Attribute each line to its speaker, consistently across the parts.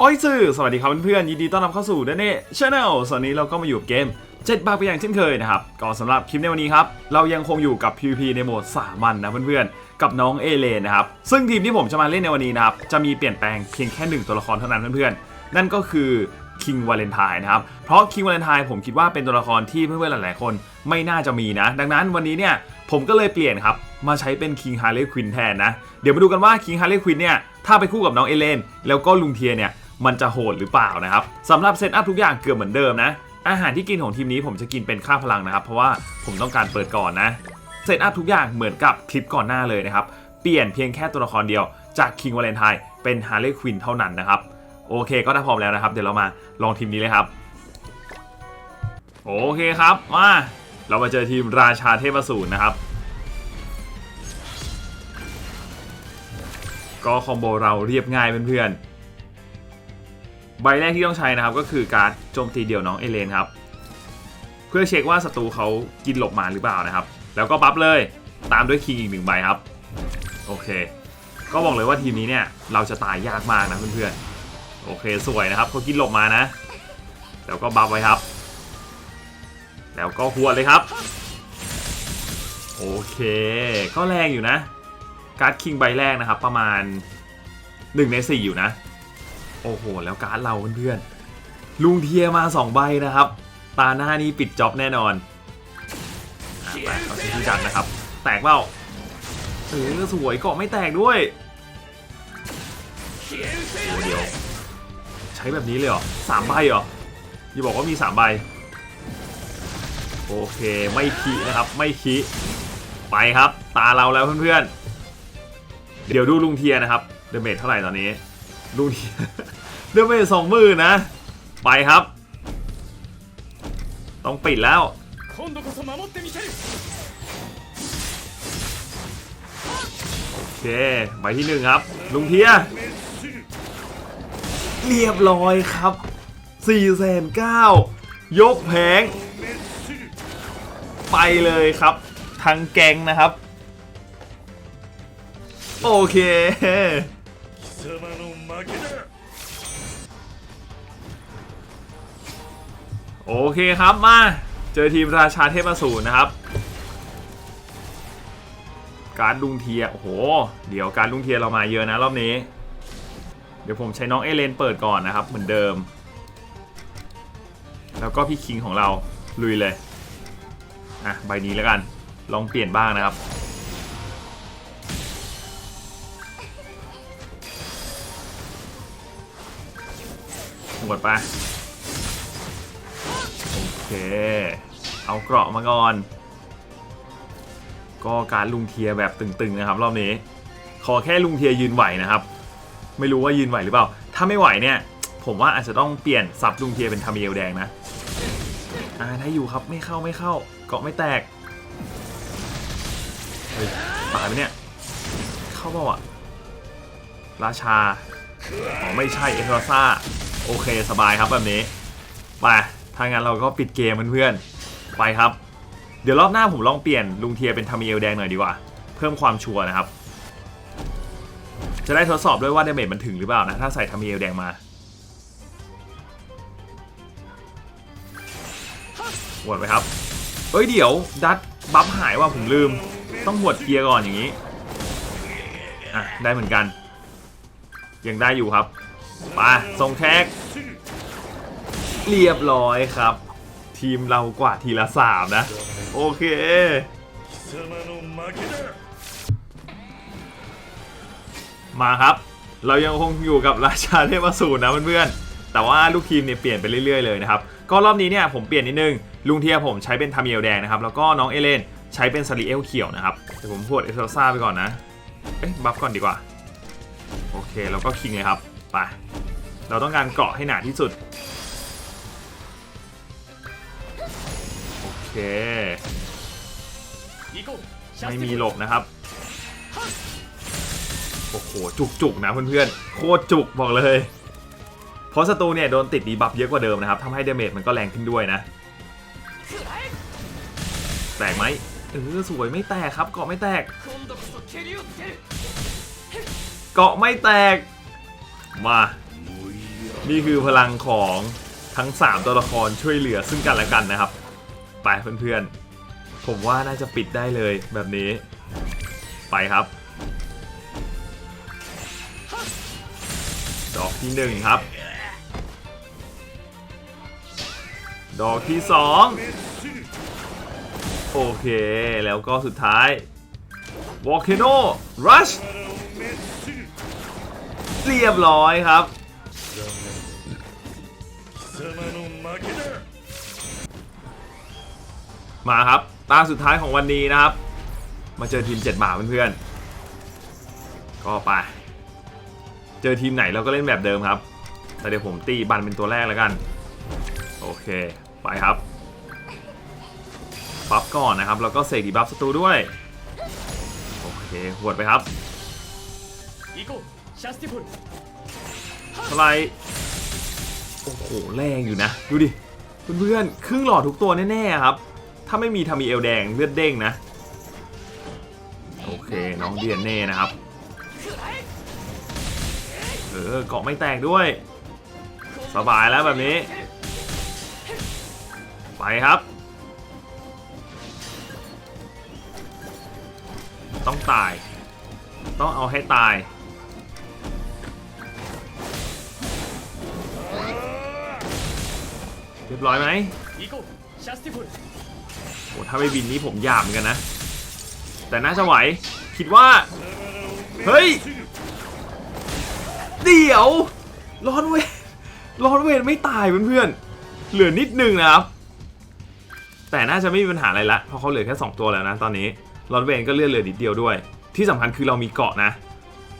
Speaker 1: โอ้ยสื่อสวัสดีครับเพื่อนๆยินดีต้อนรับเข้าสู่เดนเน่ชาแนลสวันนี้เราก็มาอยู่กับเกม7บาทไปอย่างเช่นเคยนะครับก็สำหรับคลิปในวันนี้ครับ เรายังคงอยู่กับ PVP ในโหมดสามัญนะเพื่อนๆ กับน้องเอเลนนะครับ ซึ่งทีมที่ผมจะมาเล่นในวันนี้นะครับ จะมีเปลี่ยนแปลงเพียงแค่หนึ่งตัวละครเท่านั้นเพื่อนๆ นั่นก็คือคิงวาเลนไทน์นะครับ เพราะคิงวาเลนไทน์ผมคิดว่าเป็นตัวละครที่เพื่อนๆ หลายๆ คนไม่น่าจะมีนะ ดังนั้นวันนี้เนี่ยผมก็เลยเปลี่ยนครับ มาใช้เป็นคิงฮาร์เลย์ควินแทนนะ เดี๋ยวมาดูกันว่าคิงฮาร์เลย์ควินเนี่ยถ้าไปคู่กับน้องเอเลนแล้วก็ลุงเทียเนี่ย มันจะโหดหรือเปล่านะครับสำหรับเซตอัพทุกอย่างเกือบเหมือนเดิมนะ อาหารที่กินของทีมนี้ผมจะกินเป็นค่าพลังนะครับ เพราะว่าผมต้องการเปิดก่อนนะเซตอัพทุกอย่างเหมือนกับคลิปก่อนหน้าเลยนะครับ เปลี่ยนเพียงแค่ตัวละครเดียวจากคิงวาเลนไทน์เป็นฮาร์เลย์ควินเท่านั้นนะครับโอเคก็ถ้าพร้อมแล้วนะครับ เดี๋ยวเรามาลองทีมนี้เลยครับ โอเคครับมาเรามาเจอทีมราชาเทพสูรนะครับ ก็คอมโบเราเรียบง่ายเพื่อนๆ บแรกที่ต้องใช้นะครับก็คือการโจมตีเดี่ยวน้องเอเลนครับ เพื่อเช็คว่าศัตรูเขากินหลบมาหรือเปล่านะครับ แล้วก็บัฟเลยตามด้วยคิงอีกหนึ่งใบครับ โอเค ก็บอกเลยว่าทีมนี้เนี่ยเราจะตายยากมากนะเพื่อนๆโอเคสวยนะครับเขากินหลบมานะ แล้วก็บัฟไว้ครับ แล้วก็หัวเลยครับ โอเค ก็แรงอยู่นะ การ์ดคิงใบแรกนะครับ ประมาณ1ใน4อยู่นะ โอ้โห แล้วการ์ดเราเพื่อนๆลุงเทียมา 2 ใบนะครับ ตาหน้านี้ปิดจ็อบแน่นอนอะไปเอาใช้ที่ดันนะครับ แตกเปล่าเออสวยเกาะไม่แตกด้วยโอ้เดียว ใช้แบบนี้เลยเหรอสามใบเหรออย่าบอกว่ามี3ใบ โอเคไม่คีนะครับไม่คีไปครับ ตาเราแล้วเพื่อนๆ เดี๋ยวดูลุงเทียนะครับ เดเมจเท่าไหร่ตอนนี้ ดูเดือดไม่สองมือนะ ไปครับ ต้องปิดแล้วโอเคไปที่หนึ่งครับ ลุงเทีย เรียบร้อยครับ4ี่แสนเก้ายกแผง ไปเลยครับ ทางแกงนะครับ โอเค
Speaker 2: 様の負けだ
Speaker 1: โอเคครับมา เจอทีมราชาเทพอสูรนะครับ การดลุงเทีย โอ้โห เดี๋ยวการดลุงเทียเรามาเยอะนะรอบนี้ เดี๋ยวผมใช้น้องเอเลนเปิดก่อนนะครับ เหมือนเดิม แล้วก็พี่คิงของเราลุยเลย อ่ะ ใบนี้แล้วกัน ลองเปลี่ยนบ้างนะครับ หมดไป โอเค เอาเกราะมาก่อน ก็การลุงเทียแบบตึงๆนะครับ รอบนี้ ขอแค่ลุงเทียยืนไหวนะครับ ไม่รู้ว่ายืนไหวหรือเปล่า ถ้าไม่ไหวเนี่ย ผมว่าอาจจะต้องเปลี่ยนซับลุงเทียเป็นทามิเอลแดงนะ อ่าได้อยู่ครับไม่เข้าไม่เข้า เกาะไม่แตก เฮ้ยตายไหมเนี่ย เข้าเปล่าอะราชา อ๋อ ไม่ใช่ เอทราซ่า โอเคสบายครับแบบนี้ไปถ้างั้นเราก็ปิดเกมเพื่อนๆไปครับ เดี๋ยวรอบหน้าผมลองเปลี่ยนลุงเทียเป็นทามิเอลแดงหน่อยดีกว่า เพิ่มความชัวร์นะครับ จะได้ทดสอบด้วยว่าเดเมจมันถึงหรือเปล่านะ ถ้าใส่ทามิเอลแดงมาหวดไปครับ เอ้ยเดี๋ยวดัตบัฟหายว่าผมลืม ต้องหวดเกียร์ก่อนอย่างนี้อะได้เหมือนกัน ยังได้อยู่ครับไปส่งแท็ก เรียบร้อยครับ ทีมเรากว่าทีละสามนะ โอเค มาครับ เรายังคงอยู่กับราชาเทพอสูรนะเพื่อนๆ แต่ว่าลูกทีมเนี่ยเปลี่ยนไปเรื่อยๆเลยนะครับ ก็รอบนี้เนี่ยผมเปลี่ยนนิดนึง ลุงเทียผมใช้เป็นทามิเอลแดงนะครับ แล้วก็น้องเอเลนใช้เป็นสลีเอลเขียวนะครับ เดี๋ยวผมพวดเอสเซซ่าไปก่อนนะ เอ๊ะบัฟก่อนดีกว่า โอเค เราก็คิงเลยครับ ไป เราต้องการเกาะให้หนาที่สุด ไม่มีหลบนะครับ โอ้โห จุกๆนะเพื่อนๆ โคตรจุกบอกเลย เพราะศัตรูเนี่ยโดนติดดีบัฟเยอะกว่าเดิมนะครับทำให้เดเมจมันก็แรงขึ้นด้วยนะ แตกไหมเออสวยไม่แตกครับ เกาะไม่แตก เกาะไม่แตก มา นี่คือพลังของทั้ง 3 ตัวละครช่วยเหลือซึ่งกันและกันนะครับ ไปเพื่อนๆ ผมว่าน่าจะปิดได้เลยแบบนี้ ไปครับ ดอกที่หนึ่งครับ ดอกที่สองโอเค แล้วก็สุดท้าย Volcano Rush เรียบร้อยครับ มาครับ ตาสุดท้ายของวันนี้นะครับ มาเจอทีมเจ็ดหมาเพื่อนๆ ก็ไป เจอทีมไหนเราก็เล่นแบบเดิมครับ แต่เดี๋ยวผมตีบันเป็นตัวแรกแล้วกัน โอเค ไปครับบัฟก่อนนะครับ แล้วก็เสกดีบัฟศัตรูด้วย โอเคหวดไปครับอะไรโอ้โห แรงอยู่นะ ดูดิ เพื่อนๆ ครึ่งหลอดทุกตัวแน่ ๆ ครับ ถ้าไม่มีทามีเอลแดงเลือดเด้งนะ โอเค น้องเดียนเน่นะครับ เออเกาะไม่แตกด้วย สบายแล้วแบบนี้ ไปครับ ต้องตาย ต้องเอาให้ตายเรียบร้อยไหม โอ้ถ้าไม่บินนี่ผมหยาบเหมือนกันนะ แต่น่าจะไหว คิดว่า เฮ้ย เดี๋ยวร้อนเวทร้อนเวทไม่ตายเพื่อนๆ เหลือนิดนึงนะครับ แต่น่าจะไม่มีปัญหาอะไรละ เพราะเขาเหลือแค่ 2 ตัวแล้วนะตอนนี้ร้อนเวนก็เลื่อนเหลือนิดเดียวด้วย ที่สำคัญคือเรามีเกาะนะ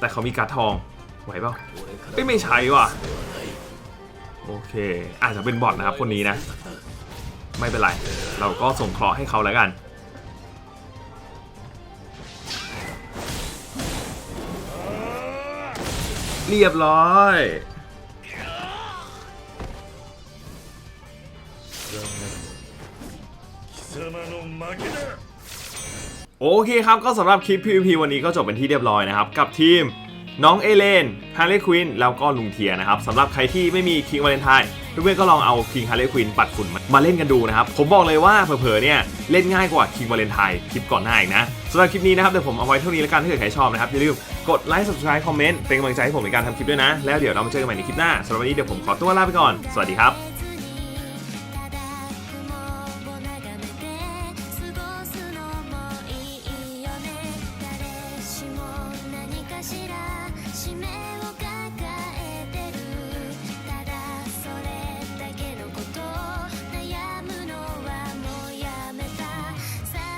Speaker 1: แต่เขามีการ์ดทอง ไหวเปล่าไม่ใช่ว่ะ โอเค อาจจะเป็นบอทนะครับคนนี้นะ ไม่เป็นไร เราก็ส่งเคราะห์ให้เขาแล้วกัน เรียบร้อยโอเคครับ ก็สำหรับคลิป PVP วันนี้ก็จบเป็นที่เรียบร้อยนะครับ กับทีมน้องเอเลนฮาร์เลควินแล้วก็ลุงเทียนะครับสำหรับใครที่ไม่มีคิงวาเลนไทน์ เพื่อนๆก็ลองเอาคิงฮาร์เลย์ควินปัดฝุ่นมาเล่นกันดูนะครับ ผมบอกเลยว่าเผลอๆเนี่ยเล่นง่ายกว่าคิงวาเลนไทน์คลิปก่อนหน้าอีกนะสำหรับคลิปนี้นะครับเดี๋ยวผมเอาไว้เท่านี้แล้วกันถ้าเกิดใครชอบนะครับอย่าลืมกดไลค์ subscribe คอมเมนต์เป็นกำลังใจให้ผมในการทำคลิปด้วยนะ แล้วเดี๋ยวเรามาเจอกันใหม่ในคลิปหน้าสำหรับวันนี้เดี๋ยวผมขอตัวลาไปก่อนสวัสดีครับ